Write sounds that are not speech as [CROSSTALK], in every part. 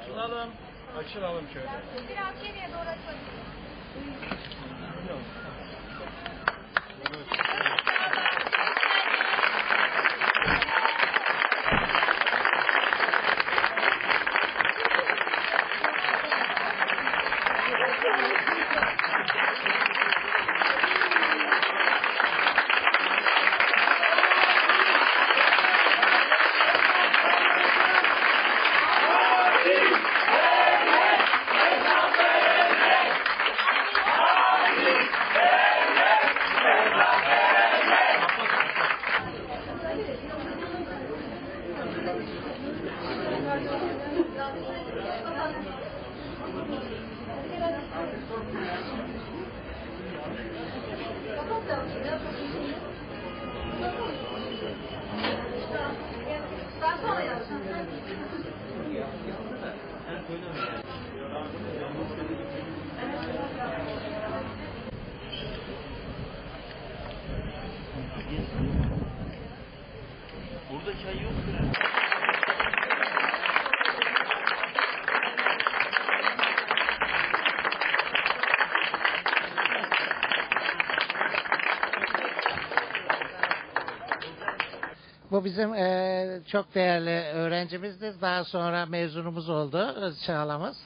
Açılalım. Açılalım şöyle. Biraz geriye doğru açalım. Burada çay yok mu? Bu bizim eee, çok değerli öğrencimizdir. Daha sonra mezunumuz oldu Çağlamız.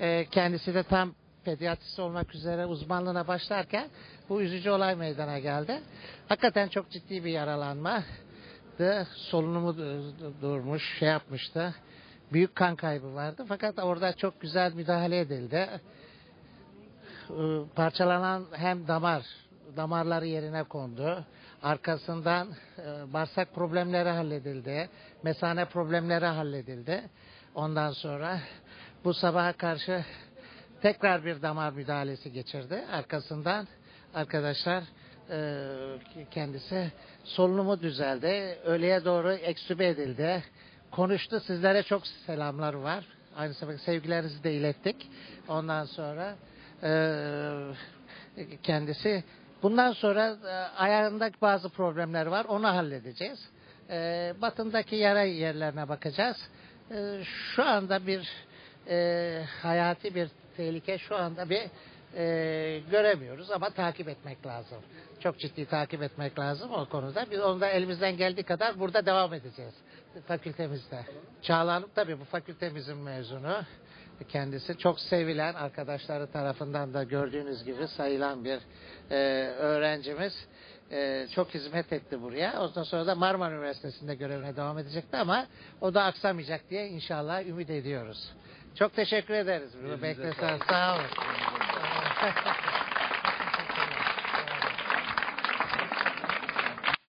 Eee, kendisi de tam pediatrist olmak üzere uzmanlığına başlarken bu üzücü olay meydana geldi. Hakikaten çok ciddi bir yaralanma. Solunumu du- durmuş, şey yapmıştı. Büyük kan kaybı vardı. Fakat orada çok güzel müdahale edildi. Ee, parçalanan hem damar, damarları yerine kondu. Arkasından e, bağırsak problemleri halledildi. Mesane problemleri halledildi. Ondan sonra bu sabaha karşı tekrar bir damar müdahalesi geçirdi. Arkasından arkadaşlar e, kendisi solunumu düzeldi. Öğleye doğru ekstübe edildi. Konuştu. Sizlere çok selamlar var. Aynı zamanda sevgilerinizi de ilettik. Ondan sonra e, kendisi bundan sonra e, ayağındaki bazı problemler var. Onu halledeceğiz. E, batındaki yara yerlerine bakacağız. Şu anda bir e, hayati bir tehlike şu anda bir e, göremiyoruz ama takip etmek lazım. Çok ciddi takip etmek lazım o konuda. Biz onda elimizden geldiği kadar burada devam edeceğiz fakültemizde. Çağla Hanım tabii bu fakültemizin mezunu. Kendisi çok sevilen arkadaşları tarafından da gördüğünüz gibi sayılan bir e, öğrencimiz. E, çok hizmet etti buraya. Ondan sonra da Marmara Üniversitesi'nde görevine devam edecekti ama o da aksamayacak diye inşallah ümit ediyoruz. Çok teşekkür ederiz. Beklesen sağ olun. [LAUGHS]